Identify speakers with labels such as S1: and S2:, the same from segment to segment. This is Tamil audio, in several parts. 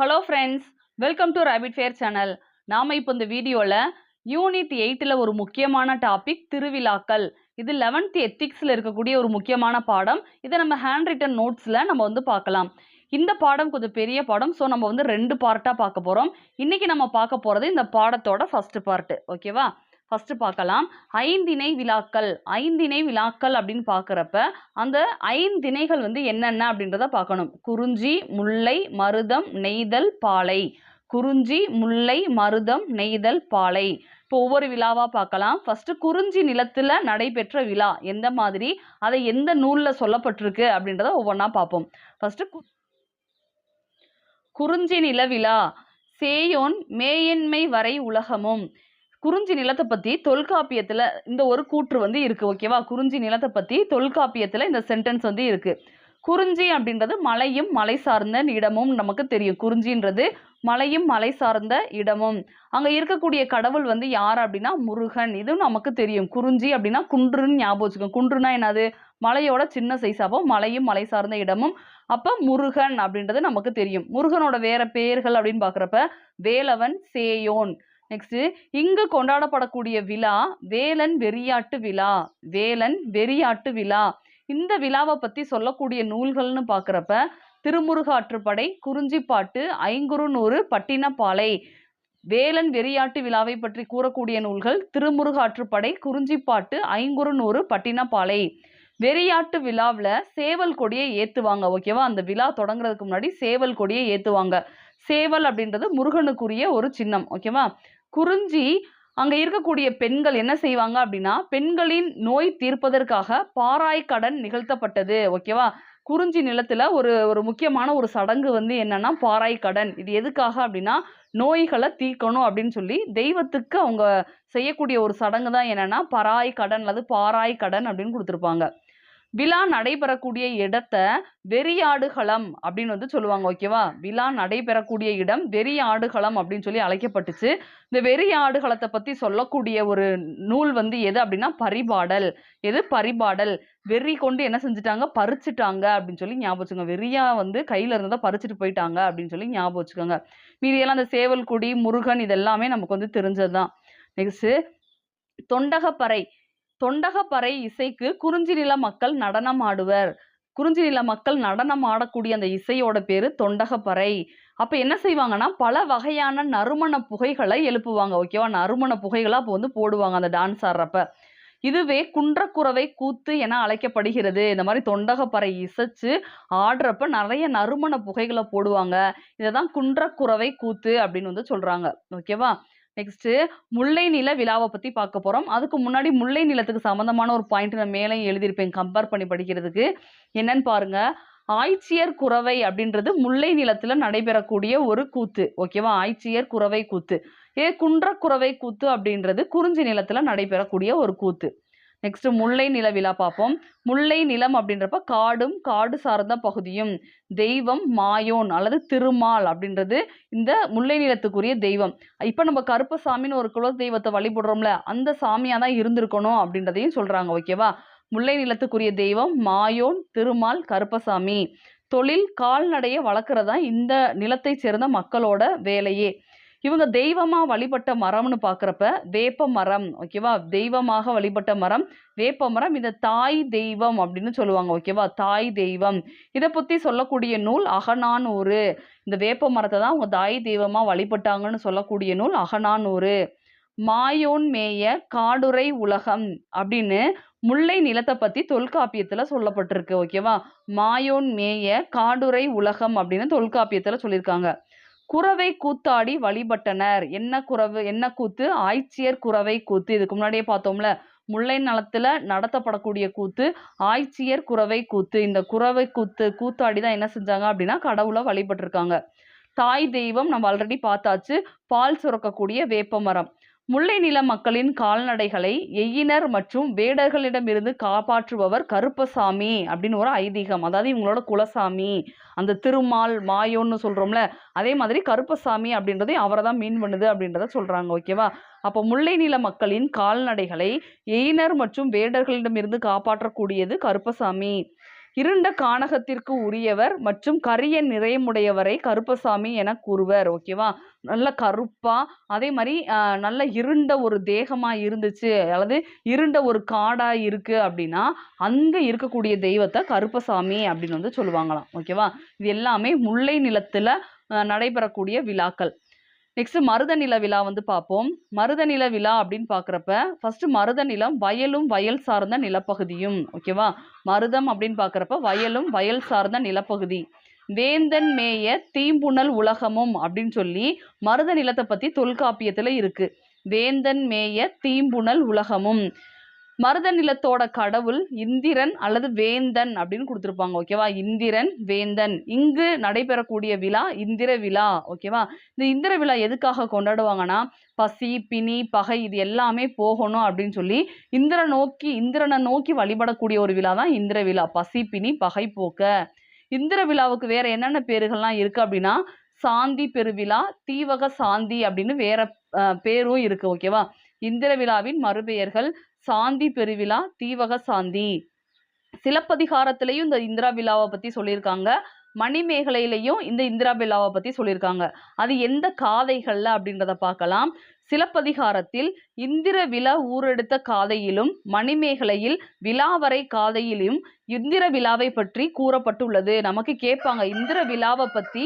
S1: Hello friends welcome to rapid fire channel நாம் இப்போ இந்த வீடியோவில் யூனிட் எயிட்டில் ஒரு முக்கியமான டாபிக் திருவிழாக்கள். இது லெவன்த் எத்திக்ஸில் இருக்கக்கூடிய ஒரு முக்கியமான பாடம். இதை நம்ம ஹேண்ட் ரிட்டன் நோட்ஸில் நம்ம வந்து பார்க்கலாம். இந்த பாடம் கொஞ்சம் பெரிய பாடம் ஸோ நம்ம வந்து ரெண்டு பார்ட்டாக பார்க்க போகிறோம் இன்றைக்கி நம்ம பார்க்க போகிறது இந்த பாடத்தோட ஃபஸ்ட்டு பார்ட்டு ஓகேவா ஃபஸ்ட்டு பார்க்கலாம். ஐந்திணை விழாக்கள். ஐந்திணை விழாக்கள் அப்படின்னு பார்க்குறப்ப அந்த ஐந்திணைகள் வந்து என்னென்ன அப்படின்றத பார்க்கணும். குறிஞ்சி முல்லை மருதம் நெய்தல் பாலை. குறிஞ்சி முல்லை மருதம் நெய்தல் பாலை. இப்போ ஒவ்வொரு விழாவாக பார்க்கலாம். ஃபஸ்ட்டு குறிஞ்சி நிலத்தில் நடைபெற்ற விழா. எந்த மாதிரி? அதை எந்த நூலில் சொல்லப்பட்டிருக்கு அப்படின்றத ஒவ்வொன்றா பார்ப்போம். ஃபஸ்ட்டு குறிஞ்சி நில விழா. சேயோன் மேயன்மை வரை உலகமும். குறிஞ்சி நிலத்தை பற்றி தொல்காப்பியத்தில் இந்த ஒரு கூற்று வந்து இருக்குது ஓகேவா குறிஞ்சி நிலத்தை பற்றி தொல்காப்பியத்தில் இந்த சென்டென்ஸ் வந்து இருக்குது குறிஞ்சி அப்படின்றது மலையும் மலை சார்ந்த இடமும் நமக்கு தெரியும். குறிஞ்சின்றது மலையும் மலை சார்ந்த இடமும். அங்கே இருக்கக்கூடிய கடவுள் வந்து யார் அப்படின்னா முருகன். இதுவும் நமக்கு தெரியும். குறிஞ்சி அப்படின்னா குன்றுன்னு ஞாபகம் வச்சுக்கோங்க. குன்றுனா என்னது? மலையோட சின்ன சைஸ் அப்போ மலையும் மலை சார்ந்த இடமும். அப்போ முருகன் அப்படின்றது நமக்கு தெரியும். முருகனோட வேற பெயர்கள் அப்படின்னு பார்க்குறப்ப வேலவன் சேயோன். நெக்ஸ்ட் இங்கு கொண்டாடப்படக்கூடிய விழா வேலன் வெறியாட்டு விழா வேலன் வெறியாட்டு விழா. இந்த விழாவை பற்றி சொல்லக்கூடிய நூல்கள்னு பார்க்குறப்ப திருமுருகாற்றுப்படை குறிஞ்சிப்பாட்டு ஐங்குறுநூறு பட்டினப்பாலை. வேலன் வெறியாட்டு விழாவை பற்றி கூறக்கூடிய நூல்கள் திருமுருகாற்றுப்படை குறிஞ்சிப்பாட்டு ஐங்குறுநூறு பட்டினப்பாலை. வெறியாட்டு விழாவில் சேவல் கொடியை ஏற்றுவாங்க ஓகேவா அந்த விழா தொடங்குறதுக்கு முன்னாடி சேவல் கொடியை ஏற்றுவாங்க சேவல் அப்படின்றது முருகனுக்குரிய ஒரு சின்னம் ஓகேவா குறிஞ்சி அங்கே இருக்கக்கூடிய பெண்கள் என்ன செய்வாங்க அப்படின்னா பெண்களின் நோய் தீர்ப்பதற்காக பாராய் கடன் நிகழ்த்தப்பட்டது ஓகேவா குறிஞ்சி நிலத்தில் ஒரு ஒரு முக்கியமான ஒரு சடங்கு வந்து என்னன்னா பாராய் கடன். இது எதுக்காக அப்படின்னா நோய்களை தீர்க்கணும் அப்படின்னு சொல்லி தெய்வத்துக்கு அவங்க செய்யக்கூடிய ஒரு சடங்கு தான் என்னன்னா பராய் கடன் அல்லது பாராய் கடன் அப்படின்னு கொடுத்துருப்பாங்க. விழா நடைபெறக்கூடிய இடத்த வெறியாடுகளம் அப்படின்னு வந்து சொல்லுவாங்க ஓகேவா விழா நடைபெறக்கூடிய இடம் வெறியாடுகளம் அப்படின்னு சொல்லி அழைக்கப்பட்டுச்சு. இந்த வெறியாடுகளத்தை பற்றி சொல்லக்கூடிய ஒரு நூல் வந்து எது அப்படின்னா பரிபாடல். எது பரிபாடல்? வெறி கொண்டு என்ன செஞ்சுட்டாங்க? பறிச்சுட்டாங்க அப்படின்னு சொல்லி ஞாபகம் வச்சுக்கோங்க. வெறியா வந்து கையில இருந்ததை பறிச்சுட்டு போயிட்டாங்க அப்படின்னு சொல்லி ஞாபகம் வச்சுக்கோங்க. மீதியெல்லாம் அந்த சேவல்குடி முருகன் இதெல்லாமே நமக்கு வந்து தெரிஞ்சது தான் நெக்ஸ்ட்டு தொண்டகப்பறை. தொண்டகப்பறை இசைக்கு குறிஞ்சி நில மக்கள் நடனம் ஆடுவர் குறிஞ்சி நில மக்கள் நடனம் ஆடக்கூடிய அந்த இசையோட பேரு தொண்டகப்பறை. அப்ப என்ன செய்வாங்கன்னா பல வகையான நறுமண புகைகளை எழுப்புவாங்க ஓகேவா நறுமண புகைகளை அப்போ வந்து போடுவாங்க அந்த டான்ஸ் ஆடுறப்ப. இதுவே குன்றக்குறவை கூத்து என அழைக்கப்படுகிறது. இந்த மாதிரி தொண்டகப்பறை இசைச்சு ஆடுறப்ப நிறைய நறுமண புகைகளை போடுவாங்க. இதை தான் குன்றக்குறவை கூத்து அப்படின்னு வந்து சொல்றாங்க ஓகேவா நெக்ஸ்ட்டு முல்லை நில விழாவை பற்றி பார்க்க போகிறோம் அதுக்கு முன்னாடி முல்லை நிலத்துக்கு சம்மந்தமான ஒரு பாயிண்ட் நான் மேலே எழுதியிருப்பேன். கம்பேர் பண்ணி படிக்கிறதுக்கு. என்னன்னு பாருங்க. ஆய்ச்சியர் குறவை அப்படின்றது முல்லை நிலத்தில் நடைபெறக்கூடிய ஒரு கூத்து. ஓகேவா ஆய்ச்சியர் குறவை கூத்து. ஏ குன்றக்குறவை கூத்து அப்படின்றது குறிஞ்சி நிலத்தில் நடைபெறக்கூடிய ஒரு கூத்து. நெக்ஸ்ட் முல்லை நில விழா பார்ப்போம். முல்லை நிலம் அப்படின்றப்ப காடும் காடு சார்ந்த பகுதியும். தெய்வம் மாயோன் அல்லது திருமால் அப்படின்றது இந்த முல்லை நிலத்துக்குரிய தெய்வம். இப்போ நம்ம கருப்பசாமின்னு ஒரு குல தெய்வத்தை வழிபடுறோம்ல அந்த சாமியாக தான் இருந்திருக்கணும் அப்படின்றதையும் சொல்கிறாங்க ஓகேவா முல்லை நிலத்துக்குரிய தெய்வம் மாயோன் திருமால் கருப்பசாமி. தொழில் கால்நடையை வளர்க்குறதா இந்த நிலத்தை சேர்ந்த மக்களோட வேலையே. இவங்க தெய்வமாக வழிபட்ட மரம்னு பார்க்குறப்ப வேப்ப மரம் ஓகேவா தெய்வமாக வழிபட்ட மரம் வேப்ப மரம் இந்த தாய் தெய்வம் அப்படின்னு சொல்லுவாங்க ஓகேவா தாய் தெய்வம். இதை பற்றி சொல்லக்கூடிய நூல் அகநானூறு. இந்த வேப்ப மரத்தை தான் அவங்க தாய் தெய்வமாக வழிபட்டாங்கன்னு சொல்லக்கூடிய நூல் அகநானூறு. மாயோன் மேய காடுரை உலகம் அப்படின்னு முல்லை நிலத்தை பற்றி தொல்காப்பியத்தில் சொல்லப்பட்டிருக்கு ஓகேவா மாயோன் மேய காடுரை உலகம் அப்படின்னு தொல்காப்பியத்தில் சொல்லியிருக்காங்க. குறவை கூத்தாடி வழிபட்டனர். என்ன குறவு என்ன கூத்து? ஆய்ச்சியர் குறவை கூத்து. இதுக்கு முன்னாடியே பார்த்தோம்ல முல்லை நலத்துல நடத்தப்படக்கூடிய கூத்து ஆய்ச்சியர் குறவை கூத்து. இந்த குறவை கூத்து கூத்தாடி தான் என்ன செஞ்சாங்க அப்படின்னா கடவுளை வழிபட்டிருக்காங்க. தாய் தெய்வம் நம்ம ஆல்ரெடி பார்த்தாச்சு. பால் சுரக்கக்கூடிய வேப்பமரம். முல்லை நில மக்களின் கால்நடைகளை எய்யினர் மற்றும் வேடர்களிடமிருந்து காப்பாற்றுபவர் கருப்பசாமி அப்படின்னு ஒரு ஐதீகம். அதாவது இவங்களோட குலசாமி அந்த திருமால் மாயோன்னு சொல்கிறோம்ல அதே மாதிரி கருப்பசாமி அப்படின்றதே அவரை தான் மீன் பண்ணுது அப்படின்றத சொல்கிறாங்க ஓகேவா அப்போ முல்லை நில மக்களின் கால்நடைகளை எய்யினர் மற்றும் வேடர்களிடமிருந்து காப்பாற்றக்கூடியது கருப்பசாமி. இருண்ட கானகத்திற்கு உரியவர் மற்றும் கரிய நிறையமுடையவரை கருப்பசாமி என கூறுவர். ஓகேவா நல்ல கருப்பா அதே மாதிரி நல்ல இருண்ட ஒரு தேகமா இருந்துச்சு அல்லது இருண்ட ஒரு காடா இருக்கு அப்படின்னா அங்க இருக்கக்கூடிய தெய்வத்தை கருப்பசாமி அப்படின்னு வந்து சொல்லுவாங்களாம். ஓகேவா இது எல்லாமே முல்லை நிலத்துல நடைபெறக்கூடிய விழாக்கள். நெக்ஸ்ட் மருத நில விழா வந்து பார்ப்போம். மருத நில விழா அப்படின்னு பார்க்குறப்ப ஃபர்ஸ்ட் மருத நிலம் வயலும் வயல் சார்ந்த நிலப்பகுதியும் ஓகேவா மருதம் அப்படின்னு பார்க்குறப்ப வயலும் வயல் சார்ந்த நிலப்பகுதி. வேந்தன் மேய தீம்புணல் உலகமும் அப்படின்னு சொல்லி மருத நிலத்தை பற்றி தொல்காப்பியத்தில் இருக்குது வேந்தன் மேய தீம்புணல் உலகமும். மருத நிலத்தோட கடவுள் இந்திரன் அல்லது வேந்தன் அப்படின்னு கொடுத்துருப்பாங்க ஓகேவா இந்திரன் வேந்தன். இங்கு நடைபெறக்கூடிய விழா இந்திர விழா ஓகேவா இந்த இந்திர விழா எதுக்காக கொண்டாடுவாங்கன்னா பசி பிணி பகை இது எல்லாமே போகணும் அப்படின்னு சொல்லி இந்திர நோக்கி இந்திரனை நோக்கி வழிபடக்கூடிய ஒரு விழா தான் இந்திர விழா. பசி பிணி பகை போக்க. இந்திர விழாவுக்கு வேற என்னென்ன பேர்கள்லாம் இருக்கு அப்படின்னா சாந்தி பெருவிழா தீவக சாந்தி அப்படின்னு வேற பேரும் இருக்கு ஓகேவா இந்திர விழாவின் மறுபெயர்கள் சாந்தி பெருவிழா தீவக சாந்தி. சிலப்பதிகாரத்திலையும் இந்த இந்திரா விழாவை பற்றி சொல்லியிருக்காங்க. மணிமேகலையிலையும் இந்த இந்திரா விழாவை பற்றி சொல்லியிருக்காங்க. அது எந்த காதைகளில் அப்படின்றத பார்க்கலாம். சிலப்பதிகாரத்தில் இந்திர விழா ஊரெடுத்த காதையிலும் மணிமேகலையில் விழாவரை காதையிலும் இந்திர விழாவை பற்றி கூறப்பட்டுள்ளது. நமக்கு கேட்பாங்க இந்திர விழாவை பற்றி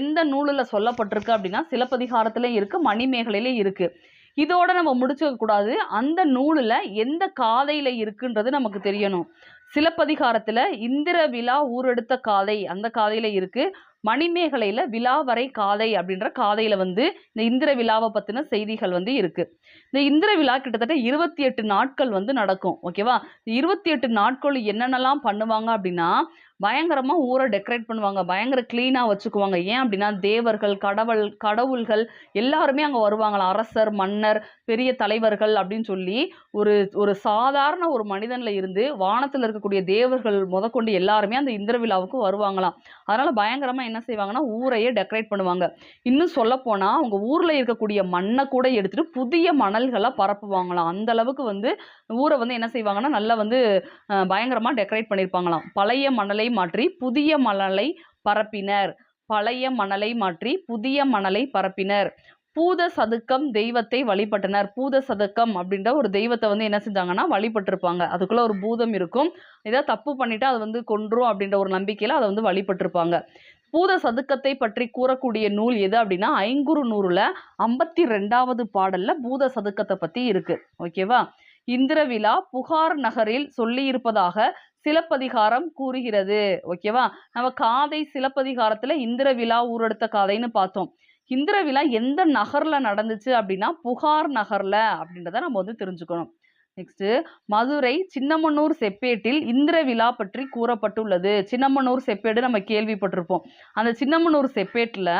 S1: எந்த நூலில் சொல்லப்பட்டிருக்கு அப்படின்னா சிலப்பதிகாரத்திலையும் இருக்குது மணிமேகலையிலையும் இருக்குது இதோட நம்ம முடிச்சுக்க கூடாது. அந்த நூலில் எந்த காதையில் இருக்குன்றது நமக்கு தெரியணும். சிலப்பதிகாரத்தில் இந்திர விழா ஊரெடுத்த காதை அந்த காதையில் இருக்குது மணிமேகலையில் விழா விழாவரை காதை அப்படின்ற காதையில் வந்து இந்த இந்திர விழாவை பற்றின செய்திகள் வந்து இருக்குது இந்த இந்திர விழா கிட்டத்தட்ட இருபத்தி எட்டு நாட்கள் வந்து நடக்கும். ஓகேவா? இருபத்தி எட்டு நாட்கள் என்னென்னலாம் பண்ணுவாங்க அப்படின்னா பயங்கரமாக ஊரை டெக்கரேட் பண்ணுவாங்க. பயங்கர க்ளீனாக வச்சுக்குவாங்க. ஏன் அப்படின்னா தேவர்கள் கடவுள் கடவுள்கள் எல்லாருமே அங்கே வருவாங்களாம். அரசர் மன்னர் பெரிய தலைவர்கள் அப்படின்னு சொல்லி ஒரு ஒரு சாதாரண ஒரு மனிதனில் இருந்து வானத்தில் இருக்கக்கூடிய தேவர்கள் முதற்கொண்டு எல்லாருமே அந்த இந்திர விழாவுக்கு வருவாங்களாம். அதனால் பயங்கரமாக என்ன செய்வாங்கன்னா ஊரையே டெக்கரேட் பண்ணுவாங்க. இன்னும் சொல்லப்போனால் அவங்க ஊரில் இருக்கக்கூடிய மண்ணை கூட எடுத்துகிட்டு புதிய மணல்களை பரப்புவாங்களாம். அந்த அளவுக்கு வந்து ஊரை வந்து என்ன செய்வாங்கன்னா நல்லா வந்து பயங்கரமாக டெக்கரேட் பண்ணியிருப்பாங்களாம் பழைய மணலை மாற்றி புதிய மணலை பரப்பினர். பழைய மணலை மாற்றி புதிய மணலை பரப்பினர். பூத சதுக்கம் தெய்வத்தை வழிபட்டனர். பூத சதுக்கம் அப்படின்ற ஒரு தெய்வத்தை வந்து என்ன செஞ்சாங்கன்னா வழிபட்டிருப்பாங்க. அதுக்குள்ள ஒரு பூதம் இருக்கும். ஏதாவது தப்பு பண்ணிட்டா அது வந்து கொன்றும் அப்படின்ற ஒரு நம்பிக்கையில அதை வந்து வழிபட்டிருப்பாங்க. பூத சதுக்கத்தை பற்றி கூறக்கூடிய நூல் எது அப்படின்னா ஐங்குறு நூறுல ஐம்பத்தி ரெண்டாவது பாடல்ல பூத சதுக்கத்தை பத்தி இருக்கு. ஓகேவா? இந்திர விழா புகார் நகரில் சொல்லி இருப்பதாக சிலப்பதிகாரம் கூறுகிறது. ஓகேவா நம்ம காதை சிலப்பதிகாரத்துல இந்திர விழா ஊரெடுத்த காதைன்னு பார்த்தோம். இந்திர விழா எந்த நகர்ல நடந்துச்சு அப்படின்னா புகார் நகர்ல அப்படின்றத நம்ம வந்து தெரிஞ்சுக்கணும். நெக்ஸ்ட் மதுரை சின்னமனூர் செப்பேட்டில் இந்திர விழா பற்றி கூறப்பட்டுள்ளது. சின்னமனூர் செப்பேடு நம்ம கேள்விப்பட்டிருப்போம். அந்த சின்னமனூர் செப்பேட்டில்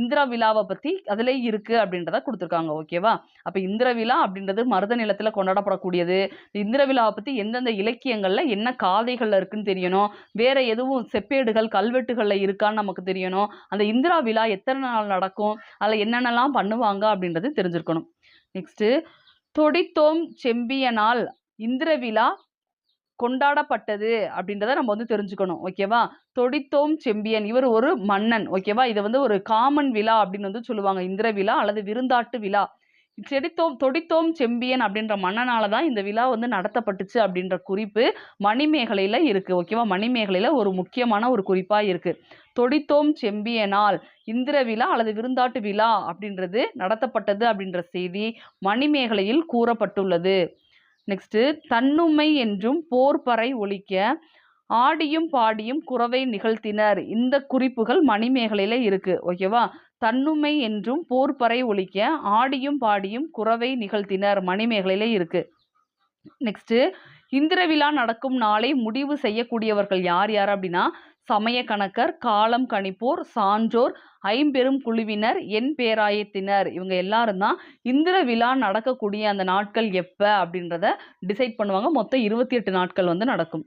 S1: இந்திரா விழாவை பற்றி அதில் இருக்குது அப்படின்றத கொடுத்துருக்காங்க. ஓகேவா அப்போ இந்திர விழா அப்படின்றது மருத நிலத்தில் கொண்டாடப்படக்கூடியது. இந்திர விழாவை பற்றி எந்தெந்த இலக்கியங்களில் என்ன காதைகளில் இருக்குன்னு தெரியணும். வேறு எதுவும் செப்பேடுகள் கல்வெட்டுகளில் இருக்கான்னு நமக்கு தெரியணும். அந்த இந்திரா விழா எத்தனை நாள் நடக்கும்? அதில் என்னென்னலாம் பண்ணுவாங்க அப்படின்றது தெரிஞ்சிருக்கணும். நெக்ஸ்ட்டு தொடித்தோம் செம்பியனால் இந்திர விழா கொண்டாடப்பட்டது அப்படின்றத நம்ம வந்து தெரிஞ்சுக்கணும் ஓகேவா? தொடித்தோம் செம்பியன் இவர் ஒரு மன்னன் ஓகேவா? இதை வந்து ஒரு காமன் விழா அப்படின்னு வந்து சொல்லுவாங்க. இந்திர விழா அல்லது விருந்தாட்டு விழா. செடித்தோம் தொடித்தோம் செம்பியன் அப்படின்ற மன்னனால தான் இந்த விழா வந்து நடத்தப்பட்டுச்சு அப்படின்ற குறிப்பு மணிமேகலையில் இருக்குது ஓகேவா? மணிமேகலையில் ஒரு முக்கியமான ஒரு குறிப்பாக இருக்குது தொடித்தோம் செம்பியனால் இந்திர விழா அல்லது விருந்தாட்டு விழா அப்படின்றது நடத்தப்பட்டது அப்படின்ற செய்தி மணிமேகலையில் கூறப்பட்டுள்ளது. நெக்ஸ்ட்டு தன்னுமை என்றும் போர்பறை ஒழிக்க ஆடியும் பாடியும் குறவை நிகழ்த்தினர். இந்த குறிப்புகள் மணிமேகலையில இருக்கு. ஓகேவா தன்னுமை என்றும் போர்பறை ஒழிக்க ஆடியும் பாடியும் குறவை நிகழ்த்தினர். மணிமேகலையில இருக்கு. நெக்ஸ்ட் இந்திர விழா நடக்கும் நாளை முடிவு செய்யக்கூடியவர்கள் யார் யார் அப்படின்னா சமய கணக்கர் காலம் கணிப்போர் சான்றோர் ஐம்பெரும் குழுவினர் என் பேராயத்தினர். இவங்க எல்லாரும் தான் இந்திர விழா நடக்கக்கூடிய அந்த நாட்கள் எப்போ அப்படின்றத டிசைட் பண்ணுவாங்க. மொத்தம் இருபத்தி எட்டு நாட்கள் வந்து நடக்கும்.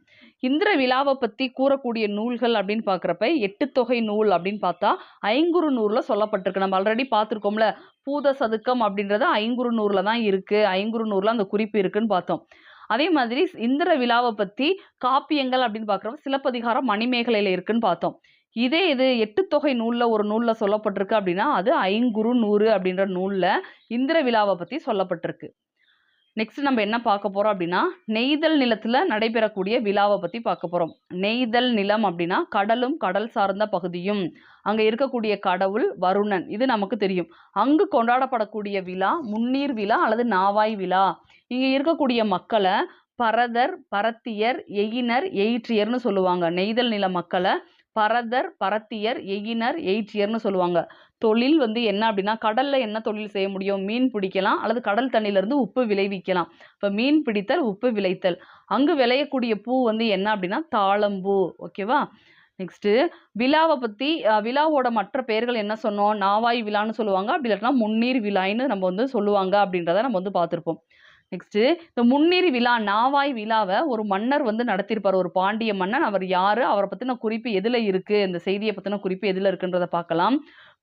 S1: இந்திர விழாவை பற்றி கூறக்கூடிய நூல்கள் அப்படின்னு பார்க்குறப்ப எட்டு தொகை நூல் அப்படின்னு பார்த்தா ஐங்குறு நூறில் சொல்லப்பட்டிருக்கு. நம்ம ஆல்ரெடி பார்த்துருக்கோம்ல பூத சதுக்கம் அப்படின்றது ஐங்குறு நூறுல தான் இருக்குது ஐங்குறு நூறில் அந்த குறிப்பு இருக்குன்னு பார்த்தோம். அதே மாதிரி இந்திர விழாவை பத்தி காப்பியங்கள் அப்படின்னு பார்க்குறப்ப சிலப்பதிகாரம் மணிமேகலையில இருக்குன்னு பார்த்தோம். இதே இது எட்டு தொகை நூல்ல ஒரு நூல்ல சொல்லப்பட்டிருக்கு அப்படின்னா அது ஐங்குறு நூறு அப்படின்ற நூல்ல இந்திர விழாவை பத்தி சொல்லப்பட்டிருக்கு. நெக்ஸ்ட் நம்ம என்ன பார்க்க போறோம் அப்படின்னா நெய்தல் நிலத்துல நடைபெறக்கூடிய விழாவை பத்தி பார்க்க போறோம். நெய்தல் நிலம் அப்படின்னா கடலும் கடல் சார்ந்த பகுதியும். அங்கே இருக்கக்கூடிய கடவுள் வருணன். இது நமக்கு தெரியும். அங்கு கொண்டாடப்படக்கூடிய விழா முன்னீர் விழா அல்லது நாவாய் விழா. இங்கே இருக்கக்கூடிய மக்களை பரதர் பரத்தியர் எயினர் எயிற்றியர்னு சொல்லுவாங்க. நெய்தல் நில மக்களை பரதர் பரத்தியர் எயினர் எயிற்றியர்னு சொல்லுவாங்க. தொழில் வந்து என்ன அப்படின்னா கடல்ல என்ன தொழில் செய்ய முடியும்? மீன் பிடிக்கலாம் அல்லது கடல் தண்ணியிலேருந்து உப்பு விளைவிக்கலாம். இப்போ மீன் பிடித்தல் உப்பு விளைத்தல். அங்கு விளையக்கூடிய பூ வந்து என்ன அப்படின்னா தாளம்பூ ஓகேவா? நெக்ஸ்ட்டு விழாவை பற்றி விழாவோட மற்ற பெயர்கள் என்ன சொன்னோம்? நாவாய் விழான்னு சொல்லுவாங்க. அப்படி இல்லாட்டினா முன்னீர் விழான்னு நம்ம வந்து சொல்லுவாங்க அப்படின்றத நம்ம வந்து பார்த்துருப்போம். நெக்ஸ்ட்டு இந்த முன்னீர் விழா நாவாய் விழாவை ஒரு மன்னர் வந்து நடத்தியிருப்பார். ஒரு பாண்டிய மன்னன். அவர் யார்? அவரை பற்றின குறிப்பு எதில் இருக்குது இந்த செய்தியை பற்றின குறிப்பு எதில் இருக்குன்றதை பார்க்கலாம்.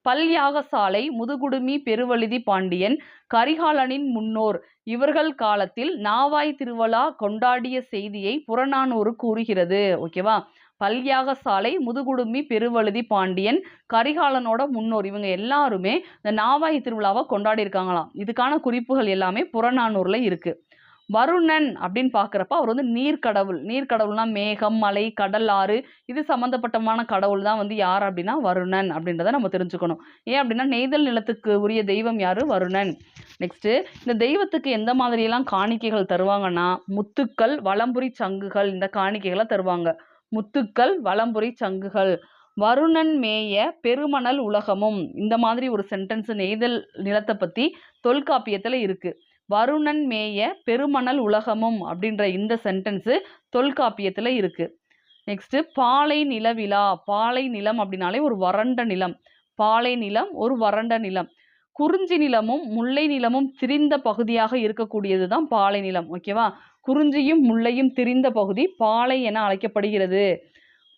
S1: பல்யாக சாலை முதுகுடுமி பெருவழுதி பாண்டியன் கரிகாலனின் முன்னோர். இவர்கள் காலத்தில் நாவாய் திருவிழா கொண்டாடிய செய்தியை புறநானூறு கூறுகிறது. ஓகேவா பல்யாகசாலை முதுகுடுமி பெருவழுதி பாண்டியன் கரிகாலனோட முன்னோர். இவங்க எல்லாருமே இந்த நாவாய் திருவிழாவை கொண்டாடி இருக்காங்களாம் இதுக்கான குறிப்புகள் எல்லாமே புறநானூரில் இருக்கு. வருணன் அப்படின்னு பார்க்குறப்ப அவர் வந்து நீர்க்கடவுள். நீர்க்கடவுள்னா மேகம் மலை கடல் ஆறு. இது சம்மந்தப்பட்டமான கடவுள் தான் வந்து யார் அப்படின்னா வருணன் அப்படின்றத நம்ம தெரிஞ்சுக்கணும். ஏன் அப்படின்னா நெய்தல் நிலத்துக்கு உரிய தெய்வம் யார்? வருணன். நெக்ஸ்ட்டு இந்த தெய்வத்துக்கு எந்த மாதிரியெல்லாம் காணிக்கைகள் தருவாங்கன்னா முத்துக்கள் வலம்புரி சங்குகள் இந்த காணிக்கைகளை தருவாங்க. முத்துக்கள் வலம்புரி சங்குகள். வருணன் மேய பெருமணல் உலகமும். இந்த மாதிரி ஒரு சென்டென்ஸ் நெய்தல் நிலத்தை பற்றி தொல்காப்பியத்தில் இருக்குது வருணன் மேய பெருமணல் உலகமும் அப்படின்ற இந்த சென்டென்ஸு தொல்காப்பியத்தில் இருக்குது நெக்ஸ்ட்டு பாலை நிலவிழா பாலை நிலம் அப்படின்னாலே ஒரு வறண்ட நிலம். பாலை நிலம் ஒரு வறண்ட நிலம். குறிஞ்சி நிலமும் முல்லை நிலமும் திரிந்த பகுதியாக இருக்கக்கூடியது தான் பாலை நிலம். ஓகேவா? குறிஞ்சியும் முல்லையும் திரிந்த பகுதி பாலை என அழைக்கப்படுகிறது.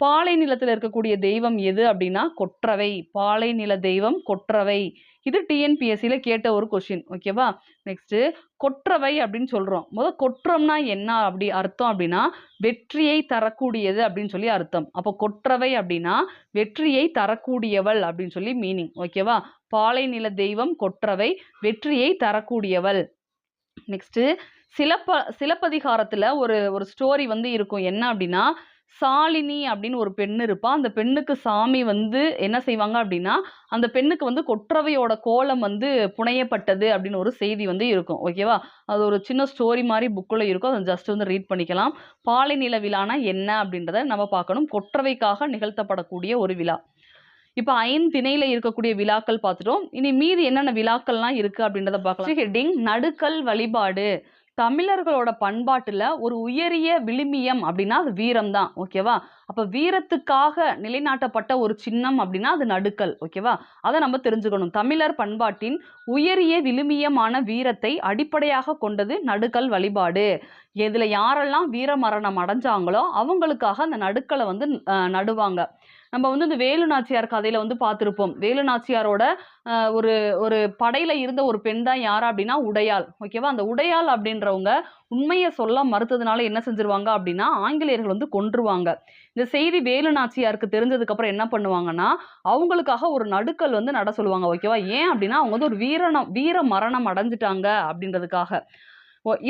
S1: பாலை நிலத்தில் இருக்கக்கூடிய தெய்வம் எது அப்படின்னா கொற்றவை. பாலை நில தெய்வம் கொற்றவை. இது டிஎன்பிஎஸ்சியில் கேட்ட ஒரு கொஷின் ஓகேவா நெக்ஸ்ட்டு கொற்றவை அப்படின்னு சொல்கிறோம் முதல் கொற்றம்னா என்ன அப்படி அர்த்தம் அப்படின்னா வெற்றியை தரக்கூடியது அப்படின்னு சொல்லி அர்த்தம். அப்போ கொற்றவை அப்படின்னா வெற்றியை தரக்கூடியவள் அப்படின்னு சொல்லி மீனிங் ஓகேவா பாலை நில தெய்வம் கொற்றவை வெற்றியை தரக்கூடியவள். நெக்ஸ்ட்டு சிலப்ப சிலப்பதிகாரத்தில் ஒரு ஒரு ஸ்டோரி வந்து இருக்கும். என்ன அப்படின்னா சாலினி அப்படின்னு ஒரு பெண் இருப்பா. அந்த பெண்ணுக்கு சாமி வந்து என்ன செய்வாங்க அப்படின்னா அந்த பெண்ணுக்கு வந்து கொற்றவையோட கோலம் வந்து புனையப்பட்டது அப்படின்னு ஒரு செய்தி வந்து இருக்கும். ஓகேவா அது ஒரு சின்ன ஸ்டோரி மாதிரி புக்கில் இருக்கும். அதை ஜஸ்ட் வந்து ரீட் பண்ணிக்கலாம். பாலை நில விழானா என்ன அப்படின்றத நம்ம பார்க்கணும். கொற்றவைக்காக நிகழ்த்தப்படக்கூடிய ஒரு விழா. இப்போ ஐந்திணையில் இருக்கக்கூடிய விழாக்கள் பார்த்துட்டோம். இனி மீதி என்னென்ன விழாக்கள்லாம் இருக்குது அப்படின்றத பார்க்கலாம். ஹெட்டிங் நடுக்கல் வழிபாடு. தமிழர்களோட பண்பாட்டுல ஒரு உயரிய விழுமியம் அப்படின்னா அது வீரம் தான் ஓகேவா? அப்ப வீரத்துக்காக நிலைநாட்டப்பட்ட ஒரு சின்னம் அப்படின்னா அது நடுக்கல். ஓகேவா? அதை நம்ம தெரிஞ்சுக்கணும். தமிழர் பண்பாட்டின் உயரிய விழுமியமான வீரத்தை அடிப்படையாக கொண்டது நடுக்கல் வழிபாடு. இதுல யாரெல்லாம் வீர மரணம் அடைஞ்சாங்களோ அவங்களுக்காக அந்த நடுக்கலை வந்து நடுவாங்க. நம்ம வந்து இந்த வேலு நாச்சியார் கதையில வந்து பார்த்துருப்போம். வேலு நாச்சியாரோட ஒரு ஒரு படையில இருந்த ஒரு பெண் தான் யாரா அப்படின்னா உடையாள். ஓகேவா அந்த உடையாள் அப்படின்றவங்க உண்மையை சொல்ல மறுத்ததுனால என்ன செஞ்சிருவாங்க அப்படின்னா ஆங்கிலேயர்கள் வந்து கொன்றுவாங்க. இந்த செய்தி வேலு நாச்சியாருக்கு தெரிஞ்சதுக்கப்புறம் என்ன பண்ணுவாங்கன்னா அவங்களுக்காக ஒரு நடுக்கல் வந்து நட சொல்லுவாங்க. ஓகேவா ஏன் அப்படின்னா அவங்க வந்து ஒரு வீரணம் வீர மரணம் அடைஞ்சிட்டாங்க அப்படின்றதுக்காக.